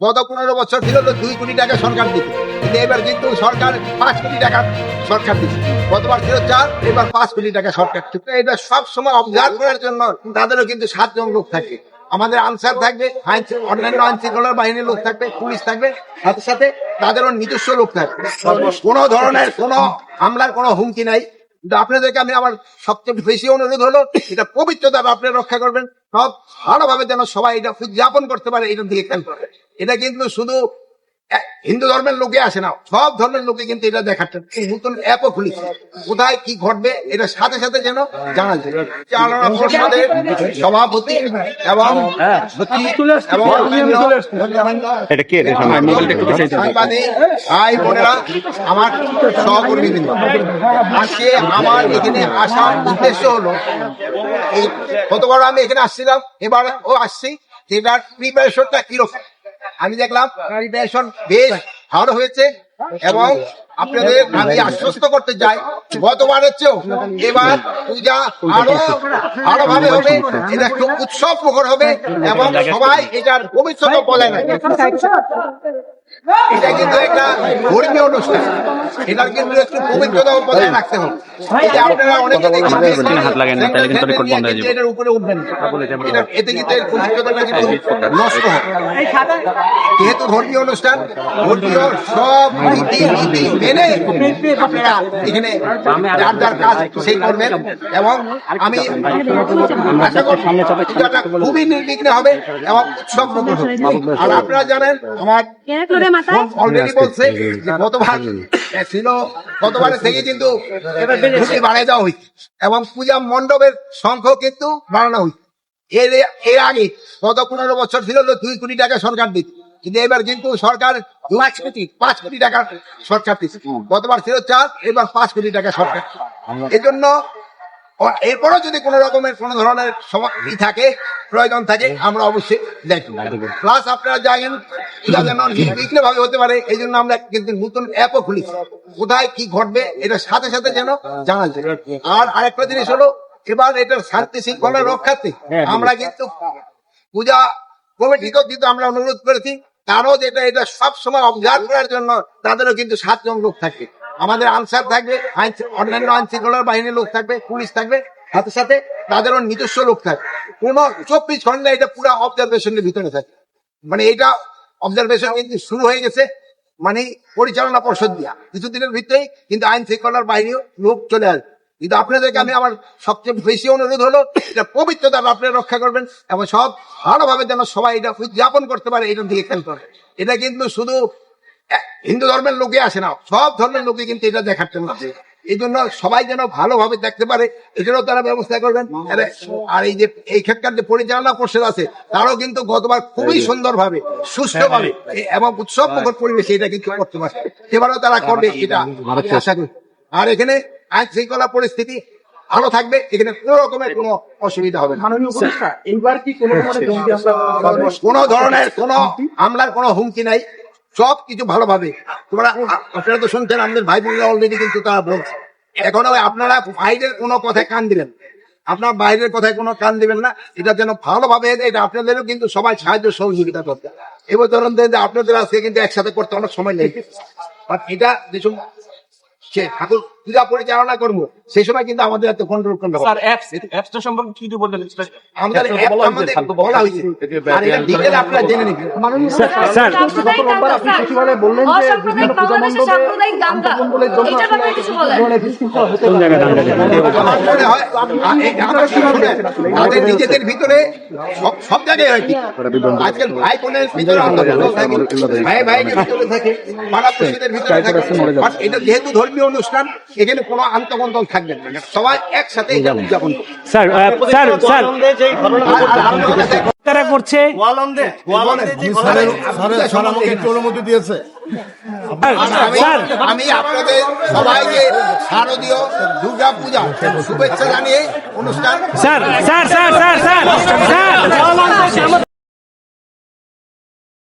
গত পনেরো বছর ছিল তো দুই কোটি টাকা সরকার দিত। কিন্তু এবার কিন্তু সরকার পাঁচ কোটি টাকা সরকার দিচ্ছে গতবার ছিল চার এবার পাঁচ কোটি টাকা সরকার দিচ্ছে। এটা সব সময় অবজার্ভ করার জন্য তাদেরও কিন্তু সাতজন লোক থাকে। আমাদের আনসার থাকবে অন্যান্য আইন শৃঙ্খলার বাহিনীর লোক থাকবে পুলিশ থাকবে সাথে সাথে তাদেরও নিজস্ব লোক থাকবে। কোনো ধরনের কোনো হামলার কোনো হুমকি নাই। কিন্তু আপনাদেরকে আমি আমার সবচেয়ে বেশি অনুরোধ হলো এটা পবিত্রতা আপনারা রক্ষা করবেন। সব ভালোভাবে যেন সবাই এটা উদযাপন করতে পারে এটার দিকে খেয়াল করবে এটা কিন্তু শুধু হিন্দু ধর্মের লোকে আসে না সব ধর্মের লোকে কিন্তু এটা দেখাচ্ছেন এই নতুন অ্যাপও খুলেছে। কোথায় কি ঘটবে এটা সাথে সাথে যেন জানা যায়। চালনা পরিষদের সভাপতি এবং। সাংবাদিক ভাই বোনেরা আমার সহকর্মী আজকে আমার এখানে আসার উদ্দেশ্য হলো এই গতবার আমি এখানে আসছিলাম এবার ও আসছি এটার প্রিপারেশনটা কীরকম? আমি দেখলাম প্রিপারেশন বেশ ভালো হয়েছে এবং আপনাদের আমি আশ্বস্ত করতে চাই। গতবারের চেয়েও এবার পূজা আরও আরও ভাবে হবে, এটা একটু উৎসব মুখর হবে এবং সবাই এটার ভবিষ্যৎ বলে রাখবে এটা কিন্তু একটা ধর্মীয় অনুষ্ঠান। এটার কিন্তু একটু পবিত্রতা বজায় রাখতে হবে। যে আপনারা অনেকে দেখছেন হাত লাগান না, তাহলে কিন্তু রেকর্ড বন্ধ হয়ে যাবে। এটার উপরে উঠবেন। এতে কিন্তু এর পবিত্রতাটা কিন্তু নষ্ট হয়। যেহেতু ধর্মীয় অনুষ্ঠান ধর্মীয় সব নীতি নীতি মেনে আপনারা এখানে যার যার কাজ সেই করবেন এবং আমি আশা খুবই নির্বিঘ্নে হবে এবং উৎসব আর আপনারা জানেন আমার মাথায়? অলরেডি বলছে গতবার ছিল গতবারের থেকে কিন্তু বাড়াই দেওয়া হয়েছে। এবং পূজা মণ্ডপের সংখ্যা কিন্তু বাড়ানো হয়েছে। এর এর আগে গত পনেরো বছর ছিল দুই কোটি টাকা সরকার দিত। কিন্তু এবার কিন্তু সরকার পাঁচ কোটি। পাঁচ কোটি টাকা সরকার দিচ্ছে গতবার ছিল চার এবার পাঁচ কোটি টাকা সরকার। এই জন্য ও- এরপরও যদি কোনো রকমের কোনো ধরনের সম- ই থাকে প্রয়োজন থাকে আমরা অবশ্যই দেখব। প্লাস আপনারা জানেন ভাবে হতে পারে এই জন্য আমরা কিন্তু নতুন অ্যাপও খুলেছি। কোথায় কি ঘটবে এটা সাথে সাথে যেন জানা যায়। আর আরেকটা জিনিস হলো এবার এটার শান্তি শৃঙ্খলা রক্ষার্থে আমরা কিন্তু পূজা কমিটিকেও কিন্তু আমরা অনুরোধ করেছি তারও যেটা এটা সব সময় অবজার্ভ করার জন্য তাদেরও কিন্তু সাতজন লোক থাকবে আমাদের আনসার থাকবে অন্যান্য আইন শৃঙ্খলার বাহিনীর লোক থাকবে পুলিশ থাকবে সাথে সাথে তাদেরও নিজস্ব লোক থাকবে। কোন চব্বিশ ঘণ্টা এটা পুরো অবজারভেশনের ভিতরে থাকে। মানে এটা অবজারভেশন কিন্তু শুরু হয়ে গেছে মানে পরিচালনা পর্ষদ দিয়া। কিছুদিনের ভিতরেই কিন্তু আইন শৃঙ্খলার বাহিনীও লোক চলে আসবে। কিন্তু আপনাদেরকে আমি আমার সবচেয়ে বেশি অনুরোধ হলো, এটা পবিত্রতা আপনারা রক্ষা করবেন এবং সব ভালোভাবে যেন সবাই এটা উদযাপন করতে পারে এটার থেকে খেয়াল করে। এটা কিন্তু শুধু হিন্দু ধর্মের লোকে আসে না, সব ধর্মের লোকে কিন্তু এটা দেখাচ্ছেন না এই জন্য সবাই যেন ভালোভাবে দেখতে পারে এটারও তারা ব্যবস্থা করবেন। আর এই যে এই ক্ষেত্রে যে পরিচালনা পরিষদ আছে তারাও কিন্তু গতবার খুবই সুন্দর ভাবে সুস্থ ভাবে এবং উৎসব মুখর পরিবেশে এটা কিন্তু করতে পারছে। এবারও তারা করবে এটা আশা করি। আর এখানে আইন শৃঙ্খলা পরিস্থিতি ভালো থাকবে এখানে কোনো রকমের কোনো অসুবিধা হবে না। এইবার কি কোন ধরনের কোন হামলার কোনো হুমকি নাই। সব কিছু ভালোভাবে। তোমরা আপনারা তো শুনছেন, আমাদের ভাই বোনরা অলরেডি কিন্তু তারা বলছে। এখন আপনারা বাইরের কোনো কথায় কান দিলেন আপনার বাইরের কথায় কোনো কান দিবেন না। এটা যেন ভালোভাবে এটা আপনাদেরও কিন্তু সবাই সাহায্য সহযোগিতা করতে। এবার ধরুন যে আপনাদের আজকে কিন্তু একসাথে করতে অনেক সময় লেগে বাট এটা কিছু সে ঠাকুর পূজা পরিচালনা করব সেই সময় কিন্তু আমাদের এত কন্ট্রোল করতে হবে। স্যার অ্যাপস অ্যাপসটা সম্পর্কে কি বলবেন আমাদের app আমাদের বলা হয়েছে। আর এটা ডিটেল আপনারা জেনে নিবেন। স্যার গত রোববার আপনি সচিবালয়ে বললেন যে বিভিন্ন পূজা মণ্ডপে আন্তঃমণ্ডলের জন্য আসলে বিশৃঙ্খলা হতে কোন জায়গায় দাঙ্গা দেবেন? হয় আ- এই আমরা কি শুনেন? তাদের নিজেদের ভিতরে সব সব জায়গায় হয় আজকাল ভাই বোনের ভিতরে ভাই ভাইয়ের ভিতরে থাকে। পাড়া প্রতিবেশীদের ভিতরে থাকে এটা যেহেতু ধর্মীয় অনুষ্ঠান এখানে কোনো আন্তঃকন্দল থাকবে না সবাই একসাথে উদযাপন স্যার স্যার স্যার করছে অনুমতি দিয়েছে আমি আপনাদের সবাইকে শারদীয় দুর্গা পূজা শুভেচ্ছা জানিয়ে অনুষ্ঠান sir sir sir sir sir sir